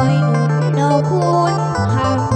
อยนุ่นดอกคูณทาง